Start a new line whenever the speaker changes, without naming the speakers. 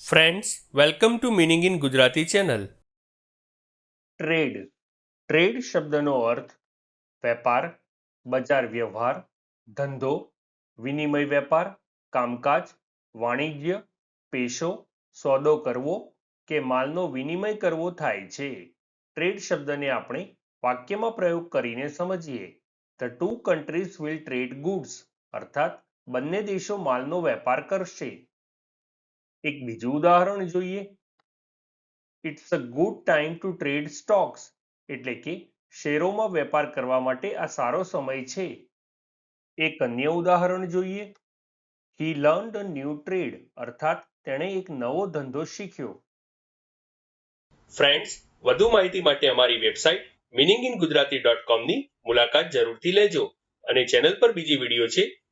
Friends welcome to meaning in Gujarati channel
trade trade શબ્દનો અર્થ વેપાર, બજાર વ્યવહાર, ધંધો, વિનિમય વેપાર, કામકાજ, વાણિજ્ય, પેશો, સોદો કરવો કે માલનો વિનિમય કરવો થાય છે. ટ્રેડ શબ્દને આપણે વાક્યમાં પ્રયોગ કરીને સમજીએ. The two countries will trade goods અર્થાત બંને દેશો માલનો વેપાર કરશે. એક બીજું ઉદાહરણ જોઈએ. It's a good time to trade stocks એટલે કે શેરોમાં વેપાર કરવા માટે આ સારો સમય છે. એક અન્ય ઉદાહરણ જોઈએ. He learn a new trade અર્થાત તેણે એક નવો ધંધો શીખ્યો.
ફ્રેન્ડ્સ વધુ માહિતી માટે અમારી website meaning in Gujarati dot કોમની મુલાકાત જરૂરથી લેજો અને ચેનલ પર બીજી વીડિયો છે